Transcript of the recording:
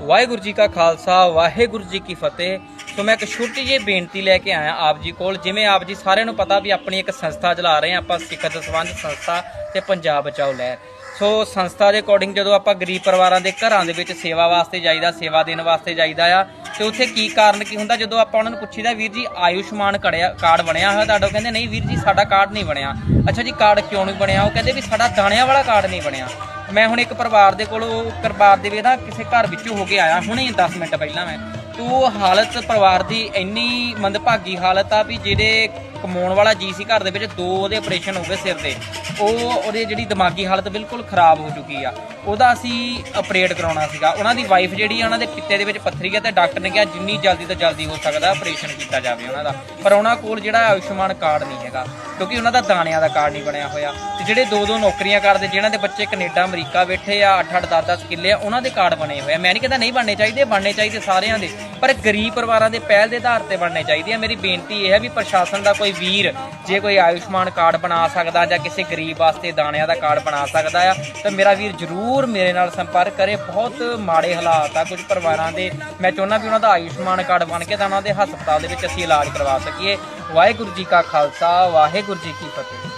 ਵਾਹਿਗੁਰੂ ਜੀ ਕਾ ਖਾਲਸਾ, ਵਾਹਿਗੁਰੂ ਜੀ ਕੀ ਫਤਿਹ। ਸੋ ਮੈਂ ਇੱਕ ਛੋਟੀ ਜਿਹੀ ਬੇਨਤੀ ਲੈ ਕੇ ਆਇਆ ਆਪ ਜੀ ਕੋਲ, ਜਿਵੇਂ ਆਪ ਜੀ ਸਾਰਿਆਂ ਨੂੰ ਪਤਾ ਵੀ ਆਪਣੀ ਇੱਕ ਸੰਸਥਾ ਚਲਾ ਰਹੇ ਹਾਂ ਆਪਾਂ ਸਿੱਖ ਸੰਬੰਧ ਸੰਸਥਾ ਤੇ ਪੰਜਾਬ ਬਚਾਓ ਲਹਿਰ। ਸੋ ਸੰਸਥਾ ਦੇ ਅਕੋਰਡਿੰਗ ਜਦੋਂ ਆਪਾਂ ਗਰੀਬ ਪਰਿਵਾਰਾਂ ਦੇ ਘਰਾਂ ਦੇ ਵਿੱਚ ਸੇਵਾ ਵਾਸਤੇ ਜਾਈਦਾ, ਸੇਵਾ ਦੇਣ ਵਾਸਤੇ ਜਾਈਦਾ ਆ ਤੇ ਉੱਥੇ ਕੀ ਕਾਰਨ, ਕੀ ਹੁੰਦਾ? ਜਦੋਂ ਆਪਾਂ ਉਹਨਾਂ ਨੂੰ ਪੁੱਛੀਦਾ, ਵੀਰ ਜੀ, ਆਯੁਸ਼ਮਾਨ ਕੜਿਆ, ਕਾਰਡ ਬਣਿਆ ਹੋਇਆ ਤੁਹਾਡਾ? ਉਹ ਕਹਿੰਦੇ, ਨਹੀਂ ਵੀਰ ਜੀ, ਸਾਡਾ ਕਾਰਡ ਨਹੀਂ ਬਣਿਆ। ਅੱਛਾ ਜੀ, ਕਾਰਡ ਕਿਉਂ ਨਹੀਂ ਬਣਿਆ? ਉਹ ਕਹਿੰਦੇ ਵੀ ਸਾਡਾ ਦਾਣਿਆਂ ਵਾਲਾ ਕਾਰਡ ਨਹੀਂ ਬਣਿਆ। ਮੈਂ ਹੁਣ ਇੱਕ ਪਰਿਵਾਰ ਦੇ ਕੋਲ, ਉਹ ਪਰਿਵਾਰ ਦੇ ਵੀ ਨਾ ਕਿਸੇ ਘਰ ਵਿੱਚੋਂ ਹੋ ਕੇ ਆਇਆ, ਹੁਣੇ 10 ਮਿੰਟ ਪਹਿਲਾਂ ਮੈਂ। ਤੇ ਉਹ ਹਾਲਤ ਪਰਿਵਾਰ ਦੀ ਇੰਨੀ ਮੰਦਭਾਗੀ ਹਾਲਤ ਆ ਵੀ ਜਿਹੜੇ ਕਮਾਉਣ ਵਾਲਾ ਜੀ ਸੀ ਘਰ ਦੇ ਵਿੱਚ, ਦੋ ਉਹਦੇ ਆਪਰੇਸ਼ਨ ਹੋ ਗਏ ਸਿਰ ਦੇ। ਉਹ ਉਹਦੀ ਜਿਹੜੀ ਦਿਮਾਗੀ ਹਾਲਤ ਬਿਲਕੁਲ ਖਰਾਬ ਹੋ ਚੁੱਕੀ ਆ। ਉਹਦਾ ਅਸੀਂ ਆਪਰੇਟ ਕਰਾਉਣਾ ਸੀਗਾ। ਉਹਨਾਂ ਦੀ ਵਾਈਫ ਜਿਹੜੀ ਆ, ਉਹਨਾਂ ਦੇ ਪਿੱਤੇ ਦੇ ਵਿੱਚ ਪੱਥਰੀ ਆ ਤੇ ਡਾਕਟਰ ਨੇ ਕਿਹਾ ਜਿੰਨੀ ਜਲਦੀ ਤੋਂ ਜਲਦੀ ਹੋ ਸਕਦਾ ਆਪਰੇਸ਼ਨ ਕੀਤਾ ਜਾਵੇ ਉਹਨਾਂ ਦਾ। ਪਰ ਉਹਨਾਂ ਕੋਲ ਜਿਹੜਾ ਆਯੁਸ਼ਮਾਨ ਕਾਰਡ ਨਹੀਂ ਹੈਗਾ, ਕਿਉਂਕਿ ਉਹਨਾਂ ਦਾ ਦਾਣਿਆਂ ਦਾ ਕਾਰਡ ਨਹੀਂ ਬਣਿਆ ਹੋਇਆ। ਤੇ ਜਿਹੜੇ ਦੋ ਦੋ ਨੌਕਰੀਆਂ ਕਰਦੇ, ਜਿਨ੍ਹਾਂ ਦੇ ਬੱਚੇ ਕੈਨੇਡਾ, ਅਮਰੀਕਾ ਬੈਠੇ ਆ 8 8 10 10 ਕਿੱਲੇ ਆ, ਉਹਨਾਂ ਦੇ ਕਾਰਡ ਬਣੇ ਹੋਏ ਆ। ਮੈਂ ਨਹੀਂ ਕਹਿੰਦਾ ਨਹੀਂ ਬਣਨੇ ਚਾਹੀਦੇ ਬਣਨੇ ਚਾਹੀਦੇ ਸਾਰਿਆਂ ਦੇ। ਪਰ ਗਰੀਬ ਪਰਿਵਾਰਾਂ ਦੇ ਪਹਿਲ ਦੇ ਆਧਾਰ ਤੇ ਬਣਨੇ ਚਾਹੀਦੇ ਆ। ਮੇਰੀ ਬੇਨਤੀ ਇਹ ਹੈ ਵੀ ਪ੍ਰਸ਼ਾਸਨ ਦਾ ਕੋਈ ਵੀਰ, ਜੇ ਕੋਈ ਆਯੁਸ਼ਮਾਨ ਕਾਰਡ ਬਣਾ ਸਕਦਾ ਜਾਂ ਕਿਸੇ ਗਰੀਬ ਗਰੀਬ ਵਾਸਤੇ ਦਾਣਿਆਂ ਦਾ ਕਾਰਡ ਬਣਾ ਸਕਦਾ ਆ। ਤਾਂ ਮੇਰਾ ਵੀਰ ਜਰੂਰ ਮੇਰੇ ਨਾਲ ਸੰਪਰਕ ਕਰੇ। ਬਹੁਤ ਮਾੜੇ ਹਾਲਾਤ ਆ ਕੁਝ ਪਰਿਵਾਰਾਂ ਦੇ। ਮੈਂ ਚਾਹੁੰਦਾ ਵੀ ਉਹਨਾਂ ਦਾ ਆਯੁਸ਼ਮਾਨ ਕਾਰਡ ਬਣ ਕੇ ਤਾਂ ਉਹਨਾਂ ਦੇ ਹਸਪਤਾਲ ਦੇ ਵਿੱਚ ਅਸੀਂ ਇਲਾਜ ਕਰਵਾ ਸਕੀਏ। ਵਾਹਿਗੁਰੂ ਜੀ ਕਾ ਖਾਲਸਾ, ਵਾਹਿਗੁਰੂ ਜੀ ਕੀ ਫਤਿਹ।